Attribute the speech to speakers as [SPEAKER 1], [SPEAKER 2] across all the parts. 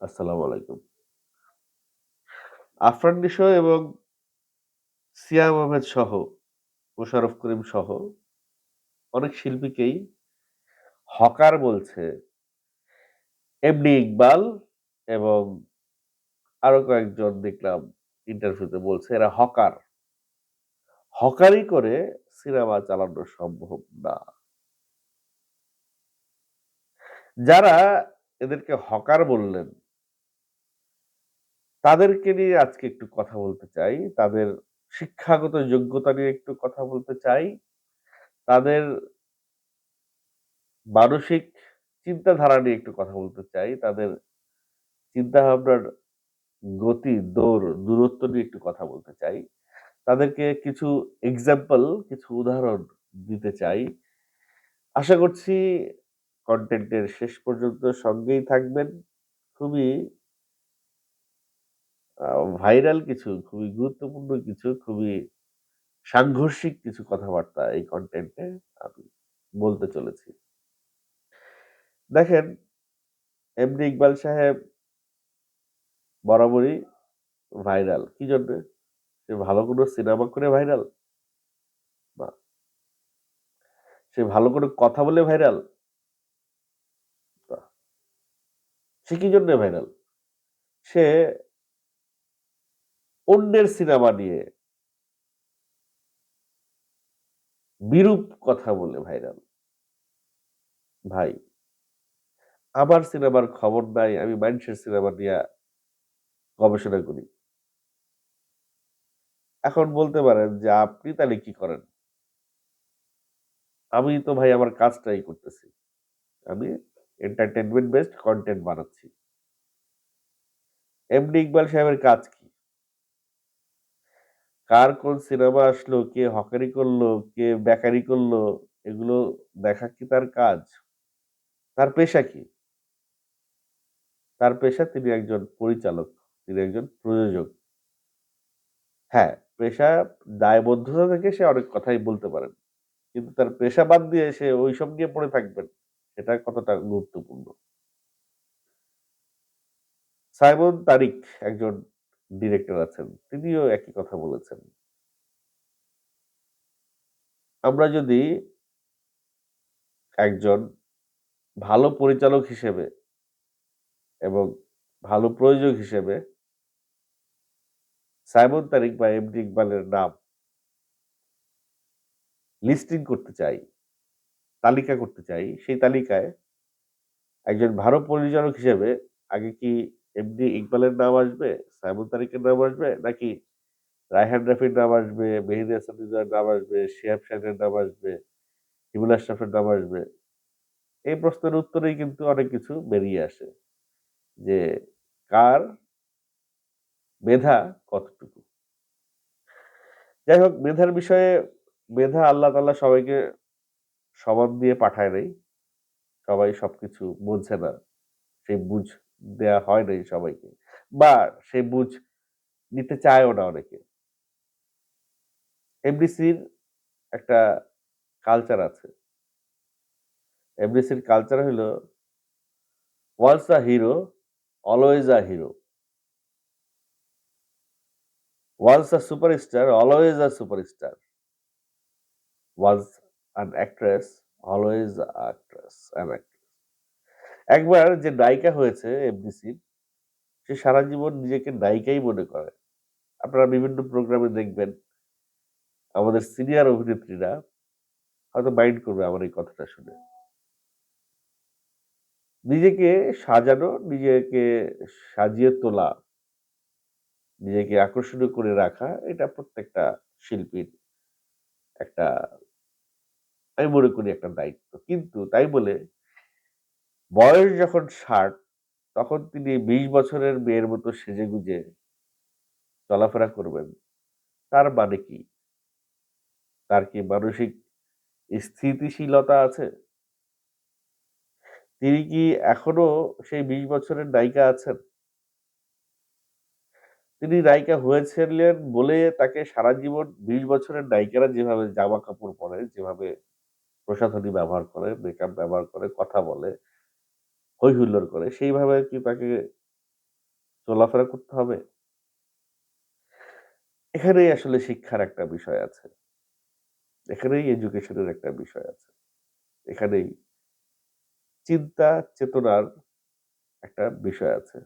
[SPEAKER 1] আসসালামু আলাইকুম। আফরান নিশো এবং সিয়াম আহমেদ সহ, মোশারফ করিম সহ অনেক শিল্পীকেই হকার বলছে। এমডি ইকবাল এবং আরও কয়েকজন দেখলাম ইন্টারভিউতে বলছে এরা হকার। হকারি করে সিনেমা চালানো সম্ভব না। যারা এদেরকে হকার বললেন তাদেরকে নিয়ে আজকে একটু কথা বলতে চাই। তাদের শিক্ষাগত যোগ্যতা নিয়ে একটু কথা বলতে চাই। তাদের মানসিক চিন্তাধারা নিয়ে একটু কথা বলতে চাই। তাদের চিন্তাভাবনার গতি, দৌড়, দূরত্ব নিয়ে একটু কথা বলতে চাই। তাদেরকে কিছু এক্সাম্পল, কিছু উদাহরণ দিতে চাই। আশা করছি কন্টেন্টের শেষ পর্যন্ত সঙ্গেই থাকবেন। খুবই ভাইরাল কিছু, খুবই গুরুত্বপূর্ণ কিছু, খুবই সাংঘর্ষিক কিছু কথাবার্তা এই কন্টেন্টে আমি বলতে চলেছি। দেখেন, এমডি ইকবাল সাহেব বরাবরই ভাইরাল। কি জন্য সে ভালো কোনো সিনেমা করে ভাইরাল? না। সে ভালো করে কথা বলে ভাইরাল? সে কি জন্য ভাইরাল? সে অন্যের সিনেমা নিয়ে বিরূপ কথা বলে ভাইরাল। ভাই, আমার সিনেমার খবর নাই, আমি মাইনষের সিনেমা নিয়া গবেষণা করি। এখন বলতে পারেন যে আপনি তাহলে কি করেন? আমি তো ভাই আমার কাজটাই করতেছি। আমি এন্টারটেনমেন্ট বেসড কন্টেন্ট বানাচ্ছি। এমডি ইকবাল সাহেবের কাজ কি? কার কোন সিনেমা আসলো, কে হকারি করল, কে বেকারি করল, এগুলো দেখা কি তার কাজ? তার পেশা কি? তার পেশা তিনি একজন পরিচালক, তিনি একজন প্রযোজক। হ্যাঁ, পেশা দায়বদ্ধতা থেকে সে অনেক কথাই বলতে পারেন। কিন্তু তার পেশা বাদ দিয়ে সে ঐসব নিয়ে পড়ে থাকবেন, এটা কতটা গুরুত্বপূর্ণ। সাইমন তারিক একজন ডিরেক্টর আছেন। তিনিও একই কথা বলেছেন। আমরা যদি একজন ভালো পরিচালক হিসেবে এবং ভালো প্রযোজক হিসেবে সাইমন তারিক বা এমডি ইকবালের নাম লিস্টিং করতে চাই, তালিকা করতে চাই, সেই তালিকায় একজন ভালো পরিচালক হিসেবে আগে কি এমডি ইকবালের নাম আসবে, সাইমন তারিকের নাম আসবে, নাকি রায়হান রাফির নাম আসবে, মেহেদী হাসান নাম আসবে, শিহাব শাহীনের নাম আসবে, হিমুল আশরাফের নাম আসবে? এই প্রশ্নের উত্তরেই কিন্তু অনেক কিছু বেরিয়ে আসে। যে কার মেধা কতটুকু? যাই হোক মেধার বিষয়ে মেধা আল্লাহ তাআলা সবাইকে সমান দিয়ে পাঠায় নেই সবাই সবকিছু বোঝে না। সেই বুঝ দেয়া হয় না সবাইকে। বা সে বুঝ নিতে চায়ও না অনেকে। এমডিসির একটা কালচার আছে। এমডিসির কালচার হইল once a hero always a hero once a super star always a super star once an actress always a actress an একবার যে নায়িকা হয়েছে এমডিসির, সে সারা জীবন নিজেকে নায়িকাই মনে করে। আপনারা বিভিন্ন প্রোগ্রামে দেখবেন আমাদের সিনিয়র অভিনেত্রীরা হয়তো মাইন্ড করবে আমার এই কথাটা শুনে। নিজেকে সাজানো, নিজেকে সাজিয়ে তোলা, নিজেকে আকর্ষণীয় করে রাখা এটা প্রত্যেকটা শিল্পীর একটা আমি মনে করি একটা দায়িত্ব। কিন্তু তাই বলে বয়স যখন ৬০ তখন তিনি ২০ বছরের মেয়ের মতো সেজেগুজে চলাফেরা করবেন। তার মানে কি? তার কি মানসিক স্থিতিশীলতা আছে? তিনি কি এখনও সেই ২০ বছরের নায়িকা আছেন? তিনি নায়িকা হয়েছিলেন বলে তাকে সারা জীবন ২০ বছরের নায়িকারা যেভাবে জামা কাপড় পরে, যেভাবে প্রসাধনী ব্যবহার করে, মেকআপ ব্যবহার করে, কথা বলে, হৈ হুল্লোড় করে, সেইভাবে কি তাকে চলাফেরা করতে হবে? এখানেই আসলে শিক্ষার একটা বিষয় আছে। এখানেই এডুকেশনের একটা বিষয় আছে। এখানেই চিন্তা, চেতনার একটা বিষয় আছে।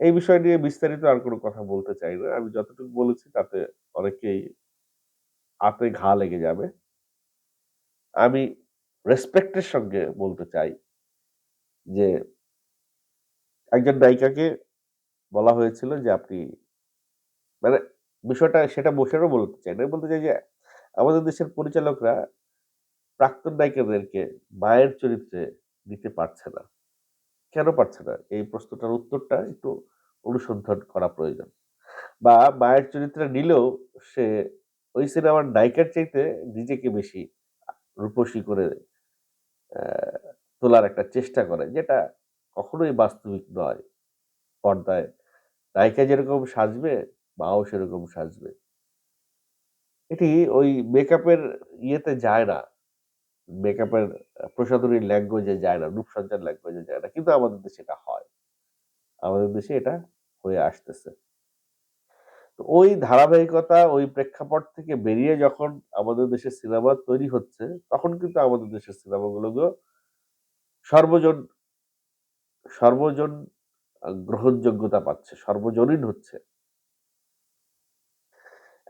[SPEAKER 1] এই বিষয় নিয়ে বিস্তারিত আর কোনো কথা বলতে চাই না। আমি যতটুকু বলেছি তাতে অনেকেই হাতে ঘা লেগে যাবে। আমি রেসপেক্ট এর সঙ্গে বলতে চাই যে, একজন নায়িকাকে বলা হয়েছিল যে আপনি মানে বিষয়টা সেটা বসেরও বলতে চাই না। বলতে চাই যে, আমাদের দেশের পরিচালকরা প্রাক্তন নায়িকাদেরকে মায়ের চরিত্রে নিতে পারছে না। কেন পারছে না? এই প্রশ্নটার উত্তরটা একটু অনুসন্ধান করা প্রয়োজন। বা মায়ের চরিত্রে নিলেও সে ওই সিনেমার নায়িকার চাইতে নিজেকে বেশি রূপসী করে তোলার একটা চেষ্টা করে। যেটা কখনোই বাস্তবিক নয়। পর্দায় নায়িকা যেরকম সাজবে, মাও সেরকম সাজবে। এটি ওই মেকআপের ইয়েতে যায় না। মেকআপের প্রসাধনীর ল্যাঙ্গুয়েজে যায় না, রূপসজ্জার ল্যাঙ্গুয়েজে যায় না। কিন্তু আমাদের দেশে এটা হয়। আমাদের দেশে এটা হয়ে আসতেছে। তো ওই ধারাবাহিকতা, ওই প্রেক্ষাপট থেকে বেরিয়ে যখন আমাদের দেশের সিনেমা তৈরি হচ্ছে, তখন কিন্তু আমাদের দেশের সিনেমাগুলোকে সর্বজন সর্বজন গ্রহণযোগ্যতা পাচ্ছে, সর্বজনীন হচ্ছে।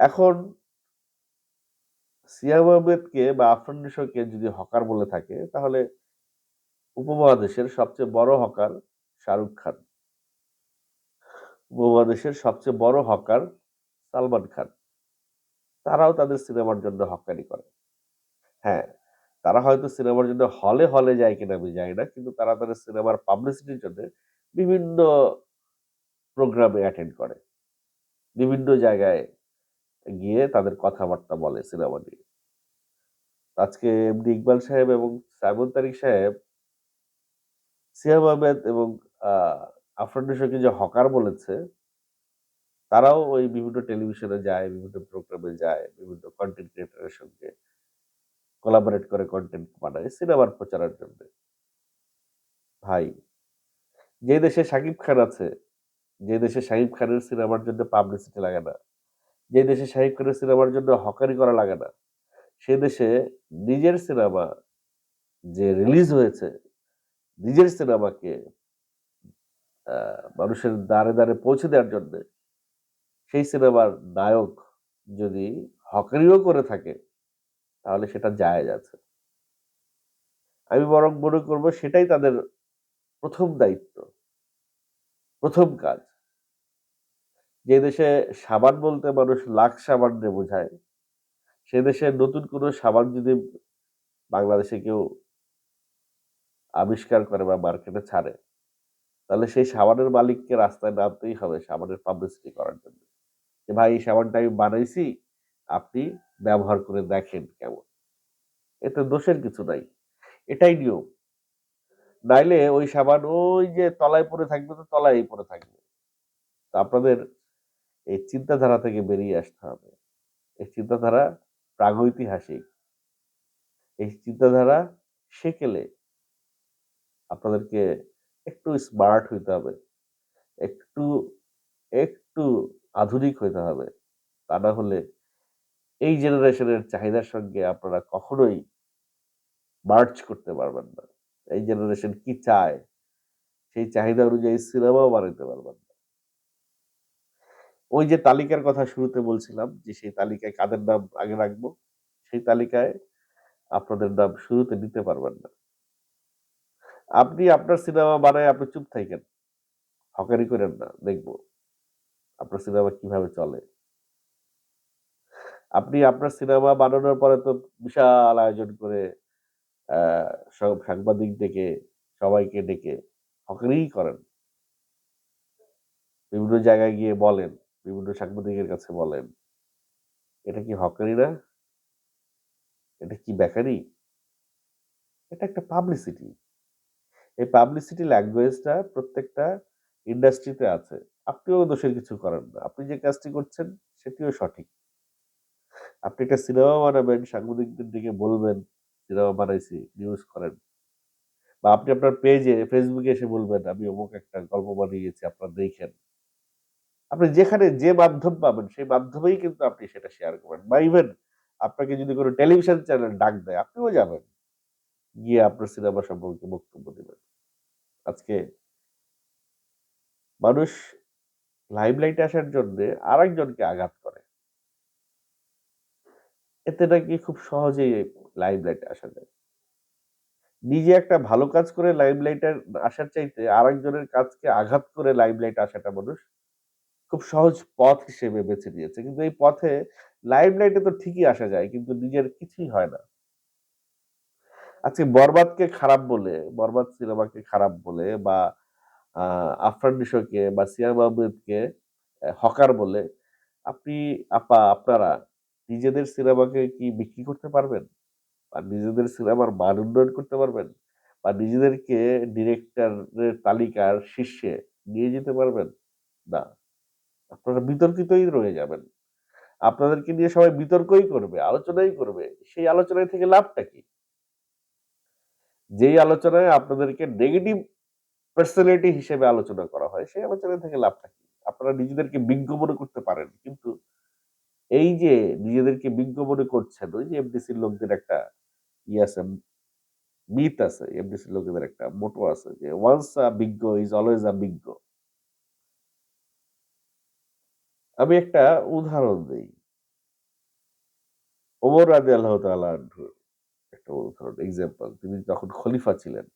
[SPEAKER 1] এখন সিয়াম আহমেদকে বা আফরান নিশোকে যদি হকার বলে থাকে, তাহলে উপমহাদেশের সবচেয়ে বড় হকার শাহরুখ খান। উপমহাদেশের সবচেয়ে বড় হকার সালমান খান। তারাও তাদের সিনেমার জন্য হকারি করে। হ্যাঁ, তারা হয়তো সিনেমার জন্য হলে, হলে যায় কিনা আমি জানি না। কিন্তু তারা তাদের সিনেমার পাবলিসিটির জন্যে বিভিন্ন প্রোগ্রামে অ্যাটেন্ড করে। বিভিন্ন জায়গায় গিয়ে তাদের কথাবার্তা বলে সিনেমা নিয়ে। আজকে এমডি ইকবাল সাহেব এবং সাইমন তারিক সাহেব সিয়াম আহমেদ এবং আফরান যে হকার বলেছে, তারাও ওই বিভিন্ন টেলিভিশনে যায়, বিভিন্ন প্রোগ্রামে যায়, বিভিন্ন কন্টেন্ট ক্রিয়েটর এর সঙ্গে কোলাবোরেট করে কন্টেন্ট বানায় সিনেমার প্রচারের জন্যে। ভাই, যে দেশে শাকিব খান আছে, যে দেশে শাকিব খানের সিনেমার জন্য পাবলিসিটি লাগে না, যে দেশে শাকিব খানের সিনেমার জন্য হকারি করা লাগে না, সে দেশে নিজের সিনেমা যে রিলিজ হয়েছে, নিজের সিনেমাকে মানুষের দ্বারে, দ্বারে পৌঁছে দেওয়ার জন্যে সেই সিনেমার নায়ক যদি হকারিও করে থাকে, তাহলে সেটা জায়েজ আছে। আমি বরং মনে করব সেটাই তাদের প্রথম দায়িত্ব। প্রথম কাজ। যে দেশে সাবান বলতে মানুষ লাখ সাবান দিয়ে বোঝায়, সে দেশে নতুন কোনো সাবান যদি বাংলাদেশে কেউ আবিষ্কার করে বা মার্কেটে ছাড়ে, তাহলে সেই সাবানের মালিককে রাস্তায় নামতেই হবে সাবানের পাবলিসিটি করার জন্য। যে ভাই এই সাবানটা আমি বানাইছি, আপনি ব্যবহার করে দেখেন কেমন। এতে দোষের কিছু নাই। এটাই নিয়ম। নাইলে ওই সাবান ওই যে তলায় পড়ে থাকবে তো তলায়ই পড়ে থাকবে। তো আপনাদের এই চিন্তাধারা থেকে বেরিয়ে আসতে হবে। এই চিন্তাধারা প্রাগৈতিহাসিক। এই চিন্তাধারা সেকেলে আপনাদেরকে একটু স্মার্ট হইতে হবে। একটু, একটু আধুনিক হইতে হবে। তা না হলে এই জেনারেশনের চাহিদার সঙ্গে আপনারা কখনোই মার্চ করতে পারবেন না। এই জেনারেশন কি চায়, সেই চাহিদা অনুযায়ী সিনেমাও বানাইতে পারবেন না। ওই যে তালিকার কথা শুরুতে বলছিলাম যে সেই তালিকায় কাদের নাম আগে রাখব, সেই তালিকায় আপনাদের নাম শুরুতে নিতে পারবেন না। আপনি আপনার সিনেমা বানায় আপনি চুপ থাইকেন। হকারি করেন না, দেখব। আপনার সিনেমা কীভাবে চলে। আপনি আপনার সিনেমা বানানোর পরে তো বিশাল আয়োজন করে সব সাংবাদিক ডেকে, সবাইকে ডেকে হকারিই করেন। বিভিন্ন জায়গায় গিয়ে বলেন, বিভিন্ন সাংবাদিকের কাছে বলেন। এটা কি হকারি না? এটা কি বেকারি? এটা একটা পাবলিসিটি। এই পাবলিসিটি ল্যাঙ্গুয়েজটা প্রত্যেকটা ইন্ডাস্ট্রিতে আছে। আপনিও দোষের কিছু করেন না। আপনি যে কাজটি করছেন সেটিও সঠিক। আপনি একটা সিনেমা বানাবেন, সাংবাদিকদের ডেকে বলবেন, সিনেমা বানাইছি, নিউজ করেন। বা আপনি আপনার পেজে ফেসবুকে এসে বলবেন আমি অমুক একটা গল্প বানিয়েছি আপনারা দেখেন আপনি যেখানে যে মাধ্যম পাবেন সেই মাধ্যমেই কিন্তু আপনি সেটা শেয়ার করবেন বা ইভেন আপনাকে যদি কোনো টেলিভিশন চ্যানেল ডাক দেয় আপনিও যাবেন গিয়ে আপনার সিনেমা সম্পর্কে বক্তব্য দেবেন আজকে মানুষ লাইমলাইটে আসার জন্য আরেকজনকে আঘাত করে। এতে নাকি খুব সহজেই লাইমলাইটে আসা যায়। নিজে একটা ভালো কাজ করে লাইমলাইটে আসার চাইতে আরেকজনের কাজকে আঘাত করে লাইমলাইটে আসাটা মানুষ খুব সহজ পথ হিসেবে বেছে নিয়েছে। কিন্তু এই পথে লাইমলাইটে তো ঠিকই আসা যায়, কিন্তু নিজের কিছুই হয় না। আজকে বরবাদকে খারাপ বলে, বরবাদ সিনেমাকে খারাপ বলে বা আফরান নিশোকে বা সিয়াম আহমেদকে আহ, হকার বলে আপনি আপা আপনারা নিজেদের সিনেমাকে কি বিক্রি করতে পারবেন? বা নিজেদের সিনেমার মান উন্নয়ন করতে পারবেন? বা নিজেদেরকে ডিরেক্টরের তালিকার শীর্ষে নিয়ে যেতে পারবেন? না। আপনারা বিতর্কিতই রয়ে যাবেন। আপনাদেরকে নিয়ে সবাই বিতর্কই করবে আলোচনাই করবে। সেই আলোচনায় থেকে লাভটা কি? যেই আলোচনায় আপনাদেরকে নেগেটিভ পার্সোনালিটি হিসেবে আলোচনা করা হয়, সেই আলোচনা থেকে লাভটা কি? আপনারা নিজেদেরকে বিজ্ঞ মনে করতে পারেন, কিন্তু এই যে নিজেদেরকে বিজ্ঞ মনে করছেন, ওই যে এমডিসির লোকদের একটা ই আছে, মিথ আছে এমডিসির লোকদের একটা মোটো আছে যে ওয়ান্স আ বিজ্ঞ ইজ অলওয়েজ আ বিজ্ঞ. আমি একটা উদাহরণ দিই। ওমর রাজি আল্লাহ তালুর একটা উদাহরণ এক্সাম্পল তিনি যখন খলিফা ছিলেন,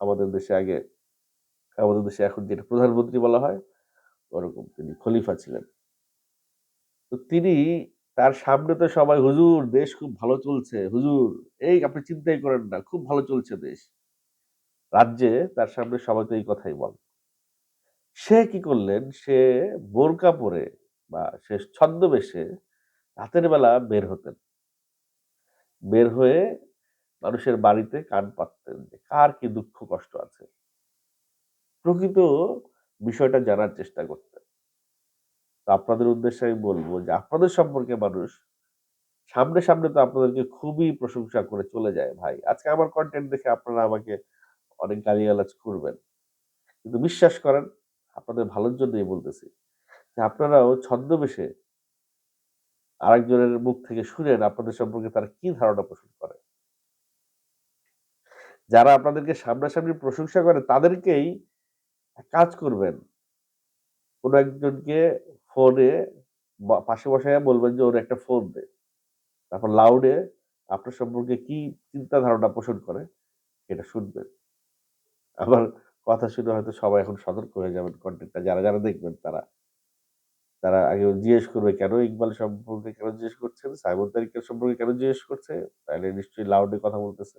[SPEAKER 1] আমাদের দেশে আগে আমাদের দেশে এখন যেটা প্রধানমন্ত্রী বলা হয়, ওরকম তিনি খলিফা ছিলেন। তো তিনি তার সামনে তো সবাই, হুজুর, দেশ খুব ভালো চলছে, হুজুর, এই আপনি চিন্তাই করেন না, খুব ভালো চলছে দেশ। রাজ্যে তার সামনে সবাই তো এই কথাই বল। সে কি করলেন? সে বোরকা পরে বা সে ছদ্মবেশে রাতের বেলা বের হতেন। বের হয়ে মানুষের বাড়িতে কান পাততেন যে, কার কি দুঃখ কষ্ট আছে? প্রকৃত বিষয়টা জানার চেষ্টা করতেন তো আপনাদের উদ্দেশ্যে আমি বলব যে আপনাদের সম্পর্কে মানুষ সামনে সামনে তো আপনাদেরকে খুবই প্রশংসা করে চলে যায়, ভাই, আজকে আমার কন্টেন্ট দেখে আপনারা আমাকে অনেক গালিগালাজ করবেন। কিন্তু বিশ্বাস করেন, আপনাদের ভালোর জন্যই বলতেছি যে আপনারাও ছদ্মবেশে আরেকজনের মুখ থেকে শুনেন আপনাদের সম্পর্কে তারা কি ধারণা পোষণ করে। যারা আপনাদেরকে সামনাসামনি প্রশংসা করে তাদেরকেই কাজ করবেন। কোনো একজনকে ফোনে পাশে বসায় বলবেন যে, ওর একটা ফোন দে। তারপর লাউডে আপনার সম্পর্কে কি চিন্তা ধারণা পোষণ করে এটা শুনবেন। আবার কথা শুনে হয়তো সবাই এখন সতর্ক হয়ে যাবেন কন্টেন্টটা যারা যারা দেখবেন তারা তারা আগে জিজ্ঞেস করবে, কেন ইকবাল সম্পর্কে কেন জিজ্ঞেস করছেন? সাইমন তারিকের সম্পর্কে কেন জিজ্ঞেস করছে? তাহলে নিশ্চয়ই লাউডে কথা বলতেছে।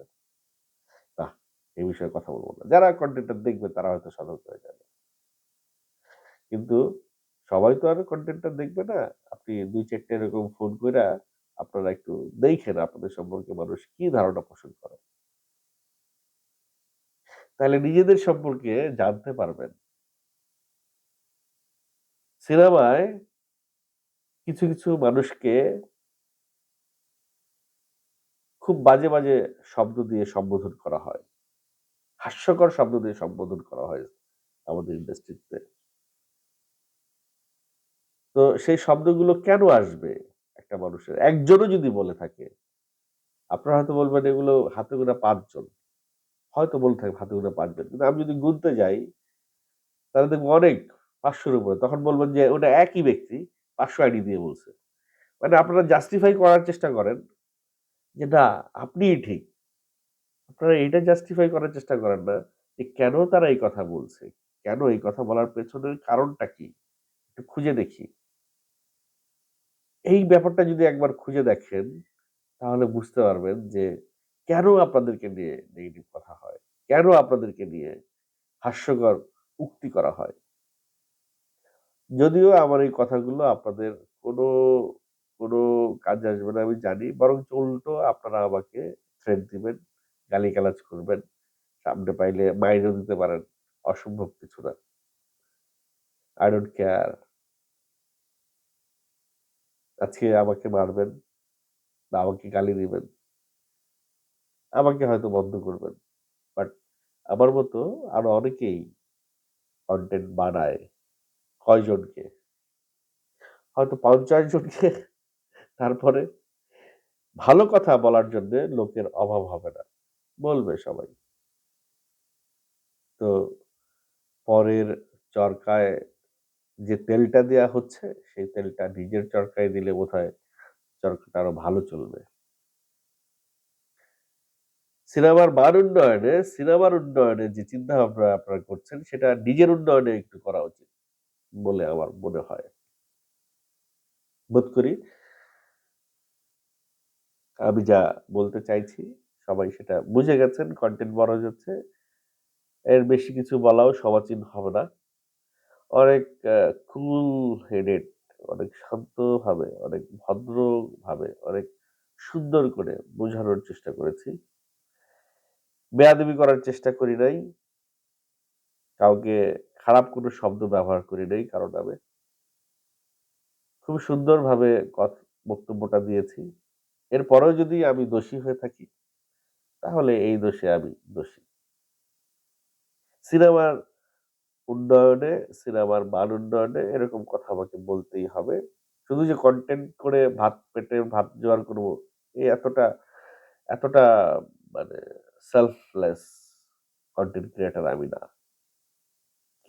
[SPEAKER 1] এই বিষয়ে কথা বলব না। যারা কন্টেন্টটা দেখবে, তারা হয়তো সতর্ক হয়ে যাবে। কিন্তু সবাই তো আর কন্টেন্টটা দেখবে না। আপনি দুই চারটে এরকম ফোন করে আপনারা একটু দেখেন আপনাদের সম্পর্কে মানুষ কি ধারণা পোষণ করে। তাহলে নিজেদের সম্পর্কে জানতে পারবেন। সিনেমায় কিছু কিছু মানুষকে খুব বাজে বাজে শব্দ দিয়ে সম্বোধন করা হয়। হাস্যকর শব্দ দিয়ে সম্বোধন করা হয় আমাদের ইন্ডাস্ট্রিতে। তো সেই শব্দগুলো কেন আসবে একটা মানুষের? একজনও যদি বলে থাকে, আপনারা হয়তো বলবেন এগুলো হাতে গোনা পাঁচজন। হয়তো বলে থাকে হাতে গোনা পাঁচজন। কিন্তু আমি যদি গুনতে যাই, তাহলে দেখব অনেক পাঁচশোর উপরে। তখন বলবেন যে ওটা একই ব্যক্তি, পাঁচশো আইডি দিয়ে বলছে। মানে আপনারা জাস্টিফাই করার চেষ্টা করেন যে না, আপনিই ঠিক। আপনারা এটা জাস্টিফাই করার চেষ্টা করেন না যে কেন তারা এই কথা বলছে? কেন এই কথা বলার পেছনের কারণটা কি? একটু খুঁজে দেখি। এই ব্যাপারটা যদি একবার খুঁজে দেখেন, তাহলে বুঝতে পারবেন যে কেন আপনাদেরকে নিয়ে নেগেটিভ কথা হয়? কেন আপনাদেরকে নিয়ে হাস্যকর উক্তি করা হয়? যদিও আমার এই কথাগুলো আপনাদের কোনো কোনো কাজে আসবে না, আমি জানি বরং উল্টো আপনারা আমাকে থ্রেড দিবেন। গালিগালাজ করবেন, সামনে পাইলে মাইনও দিতে পারেন, অসম্ভব কিছু না আই ডোন্ট কেয়ার আজকে আমাকে মারবেন, বা আমাকে গালি দিবেন, আমাকে হয়তো বন্ধ করবেন বাট আমার মতো আরও অনেকেই কন্টেন্ট বানায়। কয়জনকে? হয়তো ৫০ জনকে, তারপরে ভালো কথা বলার জন্যে লোকের অভাব হবে না। বলবে সবাই। তো পরের চরকায় যে তেলটা দেয়া হচ্ছে, সেই তেলটা নিজের চরকায় দিলে বোধহয় চরকাটা আরও ভালো চলবে। সিনেমার মান উন্নয়নে, সিনেমার উন্নয়নে যে চিন্তাভাবনা আপনারা করছেন, সেটা নিজের উন্নয়নে একটু করা উচিত বলে আমার মনে হয়। বোধ করি আমি যা বলতে চাইছি সবাই সেটা বুঝে গেছেন। কনটেন্ট বড় হচ্ছে। এর বেশি কিছু বলাও সমাচীন হবে না। অনেক কুল হেডেড অনেক শান্তভাবে, অনেক ভদ্রভাবে, অনেক সুন্দর করে বোঝানোর চেষ্টা করেছি। বেয়াদবি করার চেষ্টা করি নাই। কাউকে খারাপ কোনো শব্দ ব্যবহার করি নাই কারও নামে। খুব সুন্দরভাবে বক্তব্যটা দিয়েছি। এরপরেও যদি আমি দোষী হয়ে থাকি, তাহলে এই দোষে আমি দোষী। সিনেমার উন্নয়নে, সিনেমার মান উন্নয়নে এরকম কথা আমাকে বলতেই হবে। শুধু যে কনটেন্ট করে ভাত পেটে ভাত জোগাড় করব, এই এতটা এতটা মানে সেলফলেস কনটেন্ট ক্রিয়েটর আমি না।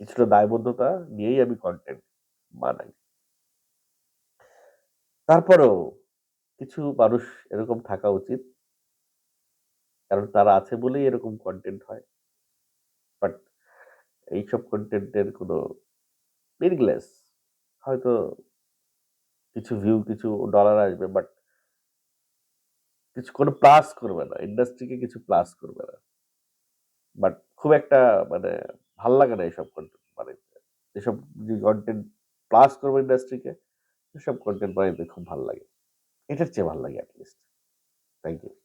[SPEAKER 1] কিছুটা দায়বদ্ধতা নিয়েই আমি কনটেন্ট বানাই। তারপরেও কিছু মানুষ এরকম থাকা উচিত। কারণ তারা আছে বলেই এরকম কন্টেন্ট হয়। বাট এইসব কন্টেন্টের কোনো মিনিংলেস হয়তো কিছু ভিউ, কিছু ডলার আসবে বাট কিছু কোনো প্লাস করবে না। ইন্ডাস্ট্রিকে কিছু প্লাস করবে না। বাট খুব একটা মানে ভালো লাগে না এসব কনটেন্ট বানাইতে। এসব যে কনটেন্ট প্লাস করবে ইন্ডাস্ট্রিকে, এসব কনটেন্ট বানাইতে খুব ভালো লাগে। এটার চেয়ে ভালো লাগে এট লিস্ট। Thank you.